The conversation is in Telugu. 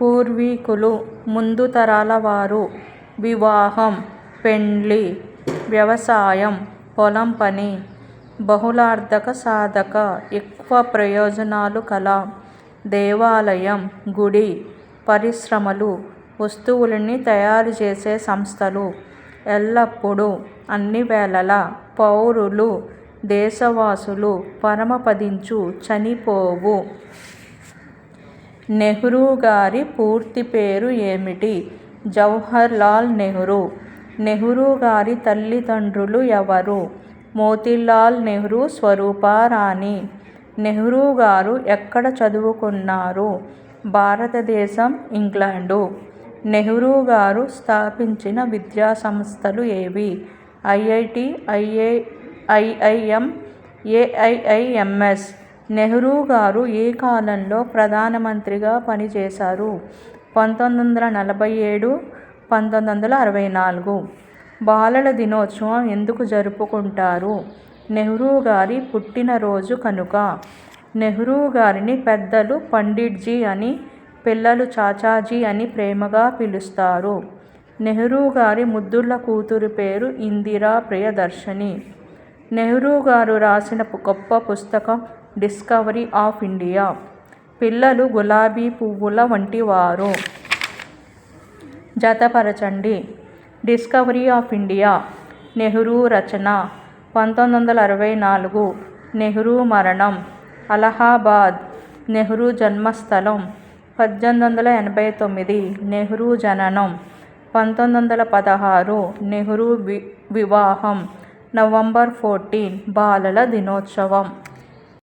పూర్వీకులు ముందు తరాల వారు. వివాహం పెండ్లి వ్యవసాయం పొలం పని బహుళార్ధక సాధక ఎక్కువ ప్రయోజనాలు కల. దేవాలయం గుడి పరిశ్రమలు వస్తువులని తయారు చేసే సంస్థలు. ఎల్లప్పుడూ అన్ని వేళలా పౌరులు దేశవాసులు పరమపదించు చనిపోవు. నెహ్రూ గారి పూర్తి పేరు ఏమిటి? జవహర్ లాల్ నెహ్రూ నెహ్రూ గారి తల్లిదండ్రులు ఎవరు? మోతీలాల్ నెహ్రూ స్వరూపారాణి నెహ్రూ గారు ఎక్కడ చదువుకున్నారు? భారతదేశం ఇంగ్లాండు నెహ్రూ గారు స్థాపించిన విద్యా సంస్థలు ఏవి? IIT IIM AIIMS Nehru garu ఏ కాలంలో ప్రధానమంత్రిగా పనిచేశారు? పంతొమ్మిది వందల నలభై ఏడు పంతొమ్మిది వందల అరవై నాలుగు బాలల దినోత్సవం ఎందుకు జరుపుకుంటారు? నెహ్రూ గారి పుట్టినరోజు కనుక నెహ్రూ గారిని పెద్దలు పండిట్జీ అని పిల్లలు చాచాజీ అని ప్రేమగా పిలుస్తారు. నెహ్రూ గారి ముద్దుల కూతురు పేరు ఇందిరా ప్రియదర్శిని నెహ్రూ గారు రాసిన గొప్ప పుస్తకం డిస్కవరీ ఆఫ్ ఇండియా. పిల్లలు గులాబీ పువ్వుల వంటివారు. జతపరచండి. Discovery of India. నెహ్రూ రచన. పంతొమ్మిది వందల అరవై నాలుగు. నెహ్రూ మరణం. అలహాబాద్. నెహ్రూ జన్మస్థలం. పద్దెనిమిది వందల ఎనభై తొమ్మిది. నెహ్రూ జననం. పంతొమ్మిది వందల పదహారు. నెహ్రూ వి వివాహం. November fourteen. బాలల దినోత్సవం.